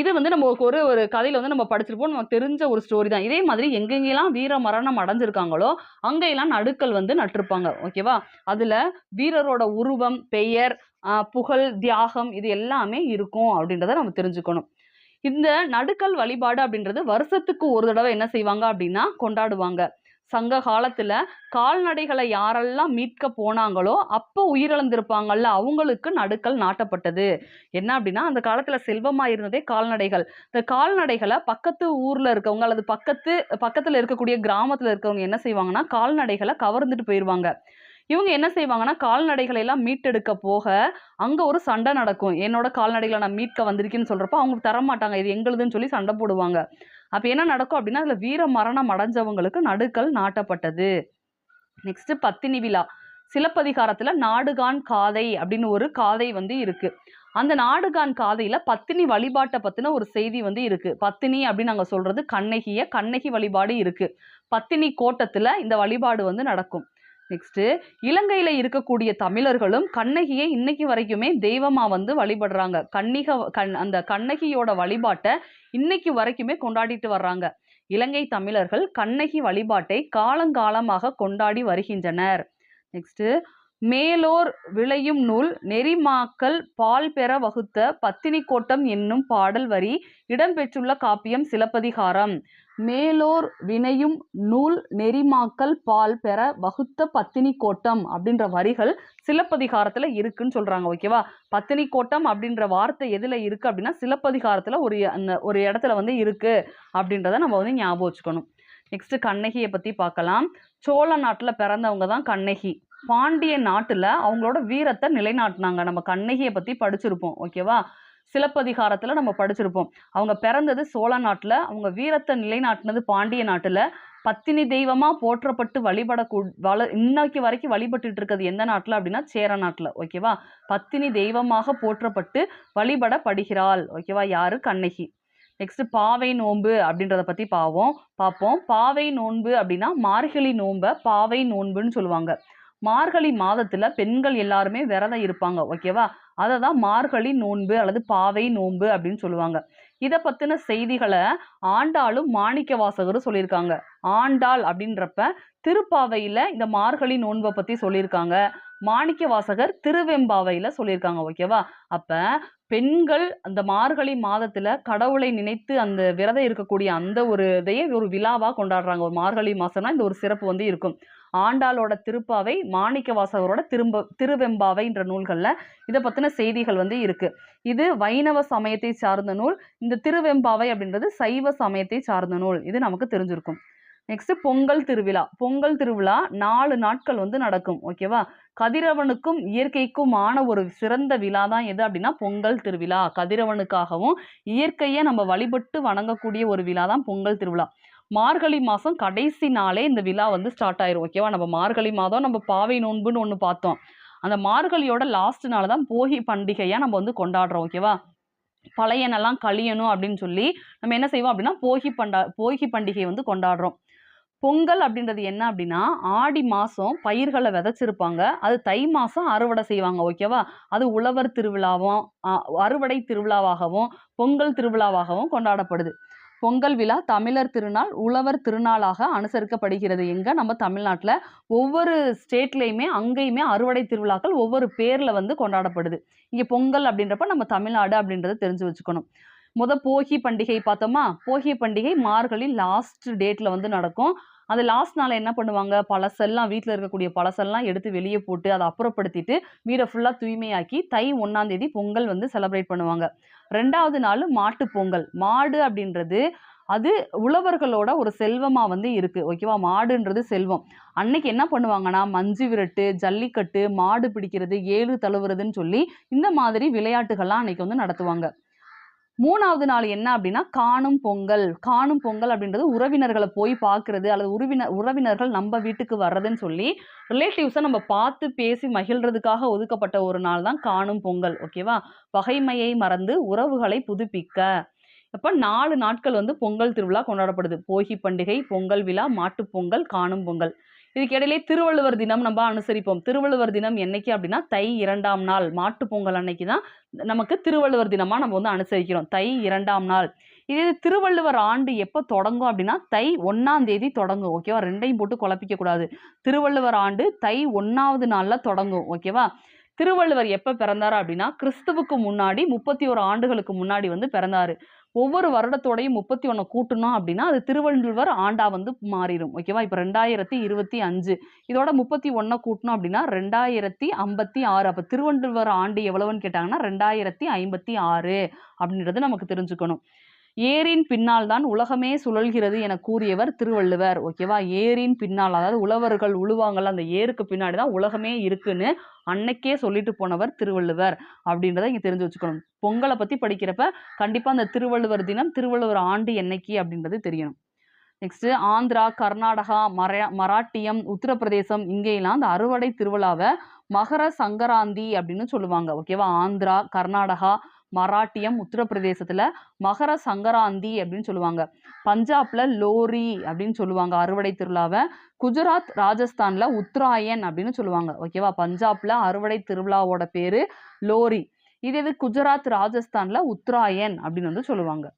S1: இது வந்து நம்ம ஒரு ஒரு கதையில வந்து நம்ம படிச்சிருப்போம். நமக்கு தெரிஞ்ச ஒரு ஸ்டோரி தான். இதே மாதிரி எங்கெங்கெல்லாம் வீர மரணம் அடைஞ்சிருக்காங்களோ அங்கெல்லாம் நடுக்கல் வந்து நட்டிருப்பாங்க. ஓகேவா அதுல வீரரோட உருவம் பெயர் புகழ் தியாகம் இது எல்லாமே இருக்கும் அப்படின்றத நம்ம தெரிஞ்சுக்கணும். இந்த நடுக்கல் வழிபாடு அப்படின்றது வருஷத்துக்கு ஒரு தடவை என்ன செய்வாங்க அப்படின்னா கொண்டாடுவாங்க. சங்க காலத்துல கால்நடைகளை யாரெல்லாம் மீட்க போனாங்களோ அப்போ உயிரிழந்திருப்பாங்கல்ல அவங்களுக்கு நடுக்கல் நாட்டப்பட்டது. என்ன அப்படின்னா அந்த காலத்துல செல்வமா இருந்ததே கால்நடைகள். இந்த கால்நடைகளை பக்கத்து ஊர்ல இருக்கவங்க அல்லது பக்கத்து பக்கத்துல இருக்கக்கூடிய கிராமத்துல இருக்கவங்க என்ன செய்வாங்கன்னா கால்நடைகளை கவர்ந்துட்டு போயிடுவாங்க இவங்க என்ன செய்வாங்கன்னா கால்நடைகளை எல்லாம் மீட்டெடுக்க போக அங்க ஒரு சண்டை நடக்கும். என்னோட கால்நடைகளை நான் மீட்க வந்திருக்கேன்னு சொல்றப்ப அவங்க தர மாட்டாங்க இது எங்களுதுன்னு சொல்லி சண்டை போடுவாங்க. அப்ப என்ன நடக்கும் அப்படின்னா அதுல வீர மரணம் அடைஞ்சவங்களுக்கு நடுக்கல் நாட்டப்பட்டது. நெக்ஸ்ட் பத்தினி விழா. சிலப்பதிகாரத்துல நாடுகான் காதை அப்படின்னு ஒரு காதை வந்து இருக்கு. அந்த நாடுகான் காதையில பத்தினி வழிபாட்டை பத்தின ஒரு செய்தி வந்து இருக்கு. பத்தினி அப்படின்னு நாங்க சொல்றது கண்ணகிய கண்ணகி வழிபாடு இருக்கு. பத்தினி கோட்டத்துல இந்த வழிபாடு வந்து நடக்கும். நெக்ஸ்ட்டு இலங்கையில் இருக்கக்கூடிய தமிழர்களும் கண்ணகியை இன்னைக்கு வரைக்குமே தெய்வமாக வந்து வழிபடுறாங்க. கன்னிக கண் அந்த கண்ணகியோட வழிபாட்டை இன்னைக்கு வரைக்குமே கொண்டாடிட்டு வர்றாங்க. இலங்கை தமிழர்கள் கண்ணகி வழிபாட்டை காலங்காலமாக கொண்டாடி வருகின்றனர். நெக்ஸ்ட்டு மேலோர் விளையும் நூல் நெறிமாக்கல் பால் பெற வகுத்த பத்தினி கோட்டம் என்னும் பாடல் வரி இடம்பெற்றுள்ள காப்பியம் சிலப்பதிகாரம். மேலோர் வினையும் நூல் நெறிமாக்கல் பால் பெற வகுத்த பத்தினி கோட்டம் அப்படின்ற வரிகள் சிலப்பதிகாரத்தில் இருக்குன்னு சொல்கிறாங்க ஓகேவா பத்தினி கோட்டம் அப்படின்ற வார்த்தை எதில் இருக்குது அப்படின்னா சிலப்பதிகாரத்தில் ஒரு அந்த ஒரு இடத்துல வந்து இருக்கு அப்படின்றத நம்ம வந்து ஞாபகம் வச்சுக்கணும். நெக்ஸ்ட்டு கண்ணகியை பற்றி பார்க்கலாம். சோழ நாட்டில் பிறந்தவங்க தான் கண்ணகி. பாண்டிய நாட்டில் அவங்களோட வீரத்தை நிலைநாட்டினாங்க. நம்ம கண்ணகியை பற்றி படிச்சிருப்போம் ஓகேவா சிலப்பதிகாரத்தில் நம்ம படிச்சிருப்போம். அவங்க பிறந்தது சோழ நாட்டில் அவங்க வீரத்தை நிலைநாட்டினது பாண்டிய நாட்டில். பத்தினி தெய்வமாக போற்றப்பட்டு வழிபடக்கூ வள இன்னைக்கு வரைக்கும் வழிபட்டுட்டு இருக்கிறது எந்த நாட்டில் அப்படின்னா சேர நாட்டில் ஓகேவா பத்தினி தெய்வமாக போற்றப்பட்டு வழிபடப்படுகிறாள் ஓகேவா யாரு? கண்ணகி. நெக்ஸ்ட் பாவை நோன்பு அப்படின்றத பற்றி பாவோம் பார்ப்போம் பாவை நோன்பு அப்படின்னா மார்கழி நோன்பை பாவை நோன்புன்னு சொல்லுவாங்க. மார்கழி மாதத்துல பெண்கள் எல்லாருமே விரதம் இருப்பாங்க ஓகேவா அதை தான் மார்கழி நோன்பு அல்லது பாவை நோன்பு அப்படின்னு சொல்லுவாங்க. இதை பற்றின செய்திகளை ஆண்டாளும் மாணிக்க வாசகரும் சொல்லியிருக்காங்க. ஆண்டாள் அப்படின்றப்ப திருப்பாவையில் இந்த மார்கழி நோன்பை பற்றி சொல்லியிருக்காங்க. மாணிக்க வாசகர் திருவெம்பாவையில் சொல்லியிருக்காங்க ஓகேவா அப்போ பெண்கள் அந்த மார்கழி மாதத்தில் கடவுளை நினைத்து அந்த விரதம் இருக்கக்கூடிய அந்த ஒரு இதையே ஒரு விழாவாக கொண்டாடுறாங்க. ஒரு மார்கழி மாதம்னா இந்த ஒரு சிறப்பு வந்து இருக்கும். ஆண்டாளோட திருப்பாவை மாணிக்க வாசகரோட திரும்ப திருவெம்பாவைன்ற நூல்களில் இதை பற்றின செய்திகள் வந்து இருக்குது இது வைணவ சமயத்தை சார்ந்த நூல். இந்த திருவெம்பாவை அப்படின்றது சைவ சமயத்தை சார்ந்த நூல். இது நமக்கு தெரிஞ்சிருக்கும். நெக்ஸ்ட் பொங்கல் திருவிழா. பொங்கல் திருவிழா நாலு நாட்கள் வந்து நடக்கும். ஓகேவா கதிரவனுக்கும் இயற்கைக்குமான ஒரு சிறந்த விழா தான் எது அப்படின்னா பொங்கல் திருவிழா. கதிரவனுக்காகவும் இயற்கையை நம்ம வழிபட்டு வணங்கக்கூடிய ஒரு விழா தான் பொங்கல் திருவிழா. மார்கழி மாதம் கடைசி நாளே இந்த விழா வந்து ஸ்டார்ட் ஆயிரும் ஓகேவா நம்ம மார்கழி மாதம் நம்ம பாவை நோன்புன்னு ஒன்று பார்த்தோம். அந்த மார்கழியோட லாஸ்ட் நாள் தான் போகி பண்டிகையாக நம்ம வந்து கொண்டாடுறோம் ஓகேவா பழையனெல்லாம் கழியணும் அப்படின்னு சொல்லி நம்ம என்ன செய்வோம் அப்படின்னா போகி பண்டா போகி பண்டிகை வந்து கொண்டாடுறோம். பொங்கல் அப்படின்றது என்ன அப்படின்னா ஆடி மாதம் பயிர்களை விதைச்சிருப்பாங்க. அது தை மாதம் அறுவடை செய்வாங்க ஓகேவா அது உழவர் திருவிழாவும் அறுவடை திருவிழாவாகவும் பொங்கல் திருவிழாவாகவும் கொண்டாடப்படுது. பொங்கல் விழா தமிழர் திருநாள் உழவர் திருநாளாக அனுசரிக்கப்படுகிறது. எங்க? நம்ம தமிழ்நாட்டில் ஒவ்வொரு ஸ்டேட்லேயுமே அங்கேயுமே அறுவடை திருவிழாக்கள் ஒவ்வொரு பேரில் வந்து கொண்டாடப்படுது. இங்கே பொங்கல் அப்படின்றப்ப நம்ம தமிழ்நாடு அப்படின்றத தெரிஞ்சு வச்சுக்கணும். முத போகி பண்டிகை பார்த்தோமா? போகி பண்டிகை மார்கழி லாஸ்ட் டேட்டில் வந்து நடக்கும். அந்த லாஸ்ட் நாள் என்ன பண்ணுவாங்க? பழசெல்லாம் வீட்டில் இருக்கக்கூடிய பழசெல்லாம் எடுத்து வெளியே போட்டு அதை அப்புறப்படுத்திட்டு வீடை ஃபுல்லாக தூய்மையாக்கி தை ஒன்றாம் தேதி பொங்கல் வந்து செலிப்ரேட் பண்ணுவாங்க. ரெண்டாவது நாள் மாட்டு பொங்கல். மாடு அப்படின்றது அது உழவர்களோட ஒரு செல்வமாக வந்து இருக்குது ஓகேவா மாடுன்றது செல்வம். அன்னைக்கு என்ன பண்ணுவாங்கன்னா மஞ்சு விரட்டு ஜல்லிக்கட்டு மாடு பிடிக்கிறது ஏழு தழுவுறதுன்னு சொல்லி இந்த மாதிரி விளையாட்டுகள்லாம் அன்னைக்கு வந்து நடத்துவாங்க. மூணாவது நாள் என்ன அப்படின்னா காணும் பொங்கல். காணும் பொங்கல் அப்படின்றது உறவினர்களை போய் பார்க்கறது அல்லது உறவினர் உறவினர்கள் நம்ம வீட்டுக்கு வர்றதுன்னு சொல்லி ரிலேட்டிவ்ஸை நம்ம பார்த்து பேசி மகிழ்றதுக்காக ஒதுக்கப்பட்ட ஒரு நாள் தான் காணும் பொங்கல். ஓகேவா பகைமையை மறந்து உறவுகளை புதுப்பிக்க. அப்போ நாலு நாட்கள் வந்து பொங்கல் திருவிழா கொண்டாடப்படுது. போகி பண்டிகை பொங்கல் விழா மாட்டுப் பொங்கல் காணும் பொங்கல். இதுக்கு இடையிலே திருவள்ளுவர் தினம் நம்ம அனுசரிப்போம். திருவள்ளுவர் தினம் என்னைக்கு அப்படின்னா தை இரண்டாம் நாள் மாட்டுப் பொங்கல் அன்னைக்கு தான் நமக்கு திருவள்ளுவர் தினமாக நம்ம வந்து அனுசரிக்கிறோம். தை இரண்டாம் நாள். இதே திருவள்ளுவர் ஆண்டு எப்போ தொடங்கும் அப்படின்னா தை ஒன்றாம் தேதி தொடங்கும். ஓகேவா ரெண்டையும் போட்டு குழப்பிக்க கூடாது. திருவள்ளுவர் ஆண்டு தை ஒன்றாவது நாளில் தொடங்கும். ஓகேவா திருவள்ளுவர் எப்போ பிறந்தார் அப்படின்னா கிறிஸ்துவுக்கு முன்னாடி முப்பத்தி ஒரு ஆண்டுகளுக்கு முன்னாடி வந்து பிறந்தார். ஒவ்வொரு வருடத்தோடையும் முப்பத்தி ஒன்று கூட்டணும் அப்படின்னா அது திருவள்ளுவர் ஆண்டா வந்து மாறிடும் ஓகேவா இப்போ ரெண்டாயிரத்தி இருபத்தி அஞ்சு. இதோட முப்பத்தி ஒன்றை கூட்டணும் அப்படின்னா ரெண்டாயிரத்தி ஐம்பத்தி ஆறு. அப்போ திருவள்ளுவர் ஆண்டு எவ்வளவுன்னு கேட்டாங்கன்னா ரெண்டாயிரத்தி ஐம்பத்தி ஆறு அப்படின்றது நமக்கு தெரிஞ்சுக்கணும். ஏரின் பின்னால் தான் உலகமே சுழல்கிறது என கூறியவர் திருவள்ளுவர். ஓகேவா? ஏரின் பின்னால் அதாவது உழவர்கள் உழுவாங்கல்ல அந்த ஏருக்கு பின்னாடி தான் உலகமே இருக்குன்னு அன்னைக்கே சொல்லிட்டு போனவர் திருவள்ளுவர் அப்படின்றத இங்கே தெரிஞ்சு வச்சுக்கணும். பொங்கலை பற்றி படிக்கிறப்ப கண்டிப்பாக அந்த திருவள்ளுவர் தினம் திருவள்ளுவர் ஆண்டு என்னைக்கு அப்படின்றது தெரியணும். நெக்ஸ்ட்டு ஆந்திரா கர்நாடகா மரா மராட்டியம் உத்தரப்பிரதேசம் இங்கேயெல்லாம் அந்த அறுவடை திருவிழாவை மகர சங்கராந்தி அப்படின்னு சொல்லுவாங்க. ஓகேவா? ஆந்திரா கர்நாடகா மராட்டியம் உத்தரப்பிரதேசத்தில் மகர சங்கராந்தி அப்படின்னு சொல்லுவாங்க. பஞ்சாப்ல லோரி அப்படின்னு சொல்லுவாங்க அறுவடை திருவிழாவை. குஜராத் ராஜஸ்தான்ல உத்தராயன் அப்படின்னு சொல்லுவாங்க. ஓகேவா பஞ்சாப்ல அறுவடை திருவிழாவோட பேரு லோரி. இது இது குஜராத் ராஜஸ்தான்ல உத்தராயன் அப்படின்னு வந்து சொல்லுவாங்க.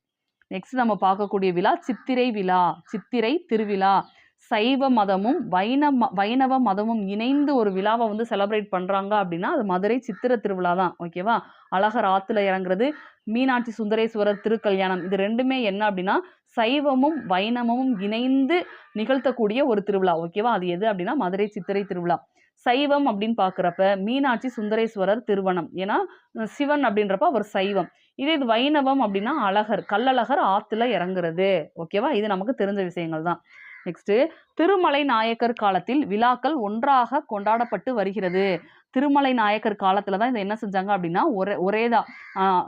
S1: நெக்ஸ்ட் நம்ம பார்க்கக்கூடிய விழா சித்திரை விழா. சித்திரை திருவிழா. சைவ மதமும் வைணவ வைணவ மதமும் இணைந்து ஒரு விழாவை வந்து செலப்ரேட் பண்ணுறாங்க அப்படின்னா அது மதுரை சித்திரை திருவிழா தான். ஓகேவா அழகர் ஆற்றுல இறங்குறது மீனாட்சி சுந்தரேஸ்வரர் திருக்கல்யாணம் இது ரெண்டுமே என்ன அப்படின்னா சைவமும் வைணவமும் இணைந்து நிகழ்த்தக்கூடிய ஒரு திருவிழா. ஓகேவா அது எது அப்படின்னா மதுரை சித்திரை திருவிழா. சைவம் அப்படின்னு பார்க்குறப்ப மீனாட்சி சுந்தரேஸ்வரர் திருவனம் ஏன்னா சிவன் அப்படின்றப்ப அவர் சைவம். இதே இது வைணவம் அப்படின்னா அழகர் கல்லழகர் ஆற்றுல இறங்குறது. ஓகேவா இது நமக்கு தெரிஞ்ச விஷயங்கள் தான். நெக்ஸ்ட் திருமலை நாயக்கர் காலத்தில் விழாக்கள் ஒன்றாக கொண்டாடப்பட்டு வருகிறது. திருமலை நாயக்கர் காலத்துல தான் இதை என்ன செஞ்சாங்க அப்படின்னா ஒரே ஒரே தான்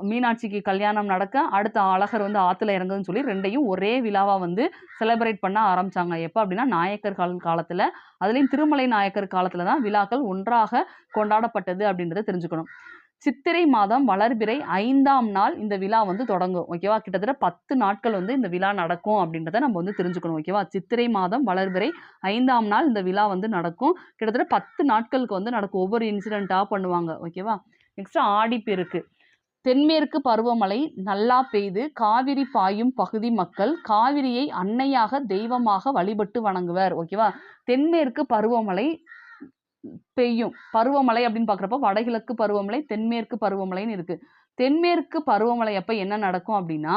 S1: மீனாட்சிக்கு கல்யாணம் நடக்க அடுத்த அழகர் வந்து ஆத்துல இறங்குதுன்னு சொல்லி ரெண்டையும் ஒரே விழாவா வந்து செலிப்ரேட் பண்ண ஆரம்பிச்சாங்க. எப்போ அப்படின்னா நாயக்கர் கால காலத்துல. அதுலயும் திருமலை நாயக்கர் காலத்துல தான் விழாக்கள் ஒன்றாக கொண்டாடப்பட்டது அப்படின்றத தெரிஞ்சுக்கணும். சித்திரை மாதம் வளர்பிறை ஐந்தாம் நாள் இந்த விழா வந்து தொடங்கும். ஓகேவா? கிட்டத்தட்ட பத்து நாட்கள் வந்து இந்த விழா நடக்கும் அப்படின்றத நம்ம வந்து தெரிஞ்சுக்கணும். ஓகேவா? சித்திரை மாதம் வளர்பிறை ஐந்தாம் நாள் இந்த விழா வந்து நடக்கும். கிட்டத்தட்ட பத்து நாட்களுக்கு வந்து நடக்கும். ஒவ்வொரு இன்சிடெண்ட்டாக பண்ணுவாங்க. ஓகேவா? நெக்ஸ்ட் ஆடிப்பெருக்கு தென்மேற்கு பருவமழை நல்லா பெய்து. காவிரி பாயும் பகுதி மக்கள் காவிரியை அன்னையாக தெய்வமாக வழிபட்டு வணங்குவர். ஓகேவா? தென்மேற்கு பருவமழை பெய்யும். பருவமழை அப்படின்னு பார்க்குறப்ப வடகிழக்கு பருவமழை தென்மேற்கு பருவமழைன்னு இருக்குது தென்மேற்கு பருவமழை அப்போ என்ன நடக்கும் அப்படின்னா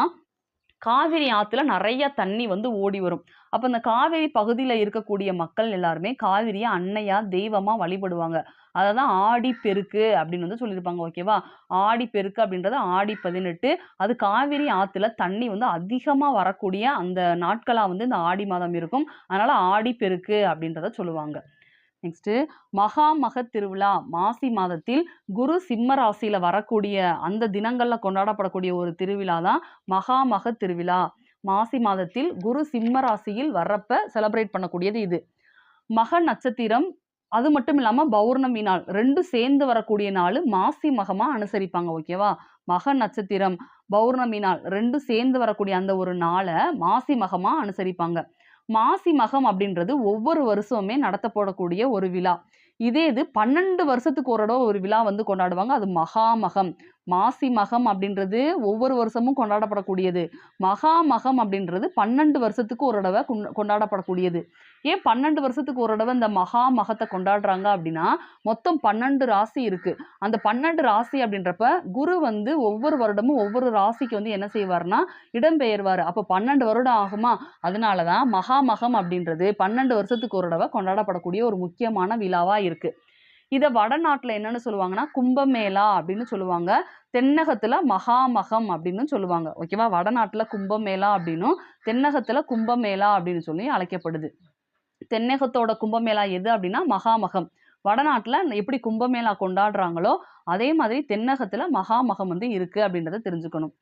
S1: காவிரி ஆற்றுல நிறைய தண்ணி வந்து ஓடி வரும். அப்போ இந்த காவிரி பகுதியில் இருக்கக்கூடிய மக்கள் எல்லாருமே காவிரியை அன்னையா தெய்வமாக வழிபடுவாங்க. அதை தான் ஆடி பெருக்கு அப்படின்னு வந்து சொல்லியிருப்பாங்க ஓகேவா? ஆடி பெருக்கு அப்படின்றது ஆடி பதினெட்டு. அது காவிரி ஆற்றுல தண்ணி வந்து அதிகமாக வரக்கூடிய அந்த நாட்களாக வந்து இந்த ஆடி மாதம் இருக்கும். அதனால் ஆடி பெருக்கு அப்படின்றத சொல்லுவாங்க. நெக்ஸ்ட்டு மகாமக திருவிழா. மாசி மாதத்தில் குரு சிம்ம ராசியில் வரக்கூடிய அந்த தினங்களில் கொண்டாடப்படக்கூடிய ஒரு திருவிழா தான் மகாமக திருவிழா. மாசி மாதத்தில் குரு சிம்ம ராசியில் வர்றப்ப செலப்ரேட் பண்ணக்கூடியது இது. மக நட்சத்திரம் அது மட்டும் இல்லாமல் பௌர்ணமி நாள் ரெண்டும் சேர்ந்து வரக்கூடிய நாள் மாசி மகமாக அனுசரிப்பாங்க ஓகேவா மக நட்சத்திரம் பௌர்ணமி நாள் ரெண்டும் சேர்ந்து வரக்கூடிய அந்த ஒரு நாளை மாசி மகமாக அனுசரிப்பாங்க. மாசி மகம் அப்படின்றது ஒவ்வொரு வருஷமுமே நடத்தப்படக்கூடிய ஒரு விழா. இதே இது பன்னெண்டு வருஷத்துக்கு ஒரு தடவை ஒரு விழா வந்து கொண்டாடுவாங்க. அது மகாமகம் மாசி மகம் அப்படின்றது ஒவ்வொரு வருஷமும் கொண்டாடப்படக்கூடியது. மகாமகம் அப்படின்றது பன்னெண்டு வருஷத்துக்கு ஒரு தடவை கொண்- கொண்டாடப்படக்கூடியது. ஏன் பன்னெண்டு வருஷத்துக்கு ஒரு தடவை இந்த மகா மகத்தை கொண்டாடுறாங்க அப்படின்னா மொத்தம் பன்னெண்டு ராசி இருக்கு. அந்த பன்னெண்டு ராசி அப்படின்றப்ப குரு வந்து ஒவ்வொரு வருடமும் ஒவ்வொரு ராசிக்கு வந்து என்ன செய்வார்னா இடம்பெயர்வார். அப்போ பன்னெண்டு வருடம் ஆகுமா? அதனால தான் மகாமகம் அப்படின்றது பன்னெண்டு வருஷத்துக்கு ஒரு தடவை கொண்டாடப்படக்கூடிய ஒரு முக்கியமான விழாவாக இருக்குது இதை வடநாட்டில் என்னன்னு சொல்லுவாங்கன்னா கும்பமேளா அப்படின்னு சொல்லுவாங்க. தென்னகத்தில் மகாமகம் அப்படின்னு சொல்லுவாங்க. ஓகேவா? வடநாட்டில் கும்பமேளா அப்படின்னும் தென்னகத்தில் கும்பமேளா அப்படின்னு சொல்லி அழைக்கப்படுது. தென்னகத்தோட கும்பமேளா எது அப்படின்னா மகாமகம். வடநாட்டில் எப்படி கும்பமேளா கொண்டாடுறாங்களோ அதே மாதிரி தென்னகத்தில் மகாமகம் வந்து இருக்கு அப்படின்றத தெரிஞ்சுக்கணும்.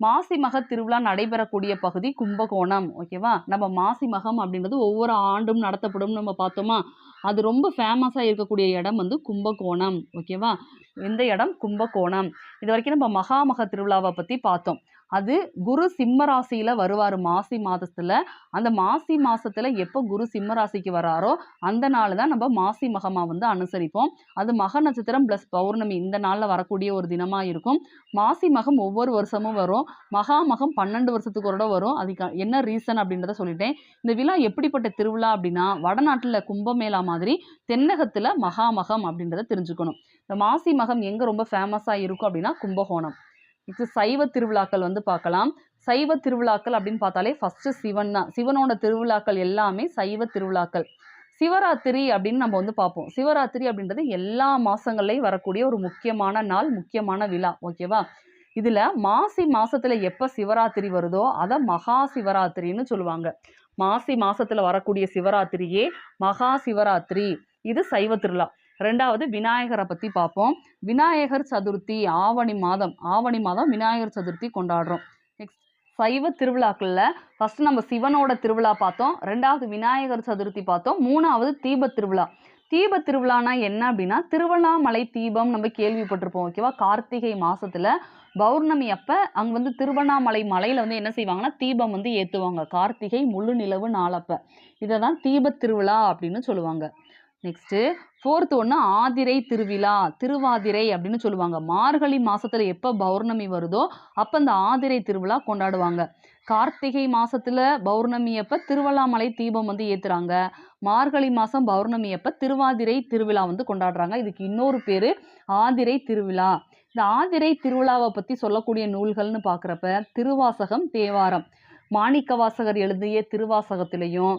S1: மாசி மக திருவிழா நடைபெறக்கூடிய பகுதி கும்பகோணம் ஓகேவா நம்ம மாசி மகம் அப்படின்றது ஒவ்வொரு ஆண்டும் நடத்தப்படும் நம்ம பார்த்தோமா? அது ரொம்ப ஃபேமஸாக இருக்கக்கூடிய இடம் வந்து கும்பகோணம் ஓகேவா இந்த இடம்? கும்பகோணம். இது வரைக்கும் நம்ம மகாமக திருவிழாவை பற்றி பார்த்தோம். அது குரு சிம்ம ராசியில வருவார் மாசி மாதத்துல. அந்த மாசி மாசத்துல எப்போ குரு சிம்ம ராசிக்கு வராரோ அந்த நாள் தான் நம்ம மாசி மகமா வந்து அனுசரிப்போம். அது மக நட்சத்திரம் ப்ளஸ் பௌர்ணமி இந்த நாளில் வரக்கூடிய ஒரு தினமா இருக்கும். மாசி மகம் ஒவ்வொரு வருஷமும் வரும். மகா மகம் பன்னெண்டு வருஷத்துக்கு ஒரு வரும். அதுக்கு என்ன ரீசன் அப்படின்றத சொல்லிட்டேன். இந்த விழா எப்படிப்பட்ட திருவிழா அப்படின்னா வடநாட்டுல கும்பமேளா மாதிரி தென்னகத்துல மகாமகம் அப்படின்றத தெரிஞ்சுக்கணும். இந்த மாசி மகம் எங்க ரொம்ப ஃபேமஸா இருக்கும் அப்படின்னா கும்பகோணம். நெக்ஸ்ட் சைவ திருவிழாக்கள் வந்து பார்க்கலாம். சைவ திருவிழாக்கள் அப்படின்னு பார்த்தாலே ஃபர்ஸ்ட் சிவன் தான். சிவனோட திருவிழாக்கள் எல்லாமே சைவ திருவிழாக்கள். சிவராத்திரி அப்படின்னு நம்ம வந்து பார்ப்போம். சிவராத்திரி அப்படின்றது எல்லா மாசங்கள்லயும் வரக்கூடிய ஒரு முக்கியமான நாள் முக்கியமான விழா. ஓகேவா இதுல மாசி மாசத்துல எப்ப சிவராத்திரி வருதோ அதை மகா சிவராத்திரின்னு சொல்லுவாங்க. மாசி மாசத்துல வரக்கூடிய சிவராத்திரியே மகா சிவராத்திரி. இது சைவ திருவிழா. ரெண்டாவது விநாயகரை பற்றி பார்ப்போம். விநாயகர் சதுர்த்தி ஆவணி மாதம். ஆவணி மாதம் விநாயகர் சதுர்த்தி கொண்டாடுறோம். நெக்ஸ்ட் சைவ திருவிழாக்களில் ஃபர்ஸ்ட் நம்ம சிவனோட திருவிழா பார்த்தோம். ரெண்டாவது விநாயகர் சதுர்த்தி பார்த்தோம். மூணாவது தீபத் திருவிழா. தீப திருவிழானா என்ன அப்படின்னா திருவண்ணாமலை தீபம் நம்ம கேள்விப்பட்டிருப்போம் ஓகேவா கார்த்திகை மாதத்தில் பௌர்ணமி அப்போ அங்கே வந்து திருவண்ணாமலை மலையில் வந்து என்ன செய்வாங்கன்னா தீபம் வந்து ஏற்றுவாங்க கார்த்திகை முழு நிலவு நாளப்ப இதை தான் தீப திருவிழா அப்படின்னு சொல்லுவாங்க. நெக்ஸ்ட்டு ஃபோர்த் ஒன்று ஆதிரை திருவிழா திருவாதிரை அப்படின்னு சொல்லுவாங்க. மார்கழி மாசத்துல எப்போ பௌர்ணமி வருதோ அப்போ இந்த ஆதிரை திருவிழா கொண்டாடுவாங்க. கார்த்திகை மாசத்துல பௌர்ணமி அப்போ திருவண்ணாமலை தீபம் வந்து ஏத்துறாங்க. மார்கழி மாதம் பௌர்ணமி அப்போ திருவாதிரை திருவிழா வந்து கொண்டாடுறாங்க. இதுக்கு இன்னொரு பேர் ஆதிரை திருவிழா. இந்த ஆதிரை திருவிழாவை பற்றி சொல்லக்கூடிய நூல்கள்னு பார்க்குறப்ப திருவாசகம் தேவாரம். மாணிக்கவாசகர் எழுதிய திருவாசகத்திலையும்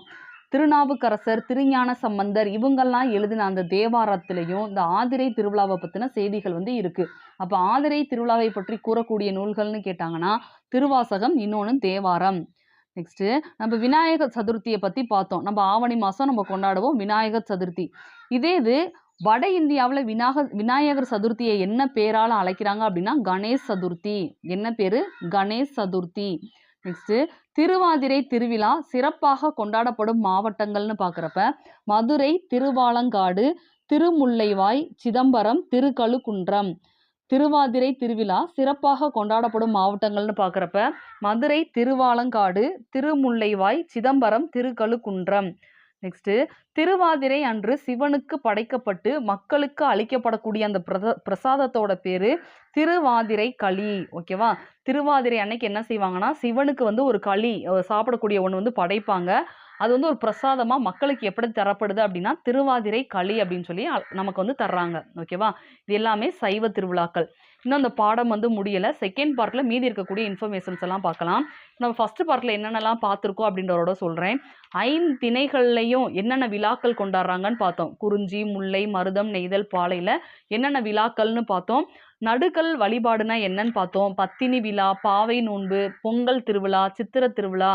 S1: திருநாவுக்கரசர் திருஞான சம்பந்தர் இவங்கெல்லாம் எழுதின அந்த தேவாரத்திலையும் இந்த ஆதிரை திருவிழாவை பற்றின செய்திகள் வந்து இருக்குது அப்போ ஆதிரை திருவிழாவை பற்றி கூறக்கூடிய நூல்கள்னு கேட்டாங்கன்னா திருவாசகம் இன்னொன்று தேவாரம். நெக்ஸ்ட்டு நம்ம விநாயகர் சதுர்த்தியை பற்றி பார்த்தோம். நம்ம ஆவணி மாதம் நம்ம கொண்டாடுவோம் விநாயகர் சதுர்த்தி. இதே இது வட இந்தியாவில் விநாயகர் விநாயகர் சதுர்த்தியை என்ன பேரால் அழைக்கிறாங்க அப்படின்னா கணேஷ் சதுர்த்தி. என்ன பேர்? கணேஷ் சதுர்த்தி. நெக்ஸ்ட்டு திருவாதிரை திருவிழா சிறப்பாக கொண்டாடப்படும் மாவட்டங்கள்னு பார்க்குறப்ப மதுரை திருவாலங்காடு திருமுல்லைவாய் சிதம்பரம் திருக்கழுக்குன்றம். திருவாதிரை திருவிழா சிறப்பாக கொண்டாடப்படும் மாவட்டங்கள்னு பார்க்குறப்ப மதுரை திருவாலங்காடு திருமுல்லைவாய் சிதம்பரம் திருக்கழுக்குன்றம். நெக்ஸ்ட்டு திருவாதிரை அன்று சிவனுக்கு படைக்கப்பட்டு மக்களுக்கு அளிக்கப்படக்கூடிய அந்த பிரத பிரசாதத்தோட பேர் திருவாதிரை களி. ஓகேவா திருவாதிரை அன்னைக்கு என்ன செய்வாங்கன்னா சிவனுக்கு வந்து ஒரு களி சாப்பிடக்கூடிய ஒன்று வந்து படைப்பாங்க. அது வந்து ஒரு பிரசாதமாக மக்களுக்கு எப்படி தரப்படுது அப்படின்னா திருவாதிரை களி அப்படின்னு சொல்லி நமக்கு வந்து தர்றாங்க. ஓகேவா இது எல்லாமே சைவ திருவிழாக்கள். இன்னும் அந்த பாடம் வந்து முடியலை. செகண்ட் பார்ட்டில் மீதி இருக்கக்கூடிய இன்ஃபர்மேஷன்ஸ் எல்லாம் பார்க்கலாம். நம்ம ஃபஸ்ட்டு பார்ட்டில் என்னென்னலாம் பார்த்துருக்கோம் அப்படின்றதோட சொல்கிறேன் ஐந்து திணைகள்லையும் என்னென்ன விழாக்கள் கொண்டாடுறாங்கன்னு பார்த்தோம். குறிஞ்சி முல்லை மருதம் நெய்தல் பாலையில் என்னென்ன விழாக்கள்னு பார்த்தோம். நடுக்கல் வழிபாடுனா என்னன்னு பார்த்தோம். பத்தினி விழா பாவை நோன்பு பொங்கல் திருவிழா சித்திரை திருவிழா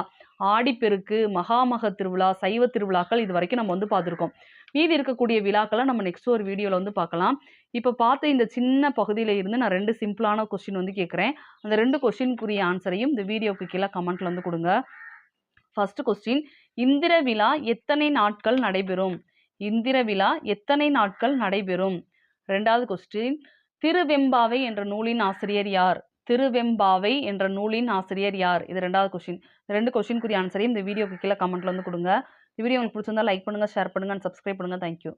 S1: ஆடிப்பெருக்கு மகாமக திருவிழா சைவ திருவிழாக்கள் இது வரைக்கும் நம்ம வந்து பார்த்துருக்கோம். மீதி இருக்கக்கூடிய விழாக்களை நம்ம நெக்ஸ்ட் ஒரு வீடியோவில் வந்து பார்க்கலாம். இப்போ பார்த்த இந்த சின்ன பகுதியில் இருந்து நான் ரெண்டு சிம்பிளான கொஸ்டின் வந்து கேட்குறேன் அந்த ரெண்டு கொஸ்டினுக்குரிய ஆன்சரையும் இந்த வீடியோக்கு கீழே கமெண்ட்டில் வந்து கொடுங்க. ஃபஸ்ட்டு கொஸ்டின் இந்திர விழா எத்தனை நாட்கள் நடைபெறும்? இந்திர விழா எத்தனை நாட்கள் நடைபெறும்? ரெண்டாவது கொஸ்டின் திருவெம்பாவை என்ற நூலின் ஆசிரியர் யார்? திருவெம்பாவை என்ற நூலின் ஆசிரியர் யார்? இது ரெண்டாவது கொஸ்டின் ரெண்டு கொஸ்டினுக்குரிய ஆன்சரையும் இந்த வீடியோக்கு கீழே கமெண்ட்ல வந்து கொடுங்க. இந்த வீடியோ உங்களுக்கு பிடிச்சிருந்தா லைக் பண்ணுங்கள் ஷேர் பண்ணுங்க அண்ட் சப்ஸ்கிரைப் பண்ணுங்கள் தேங்க்யூ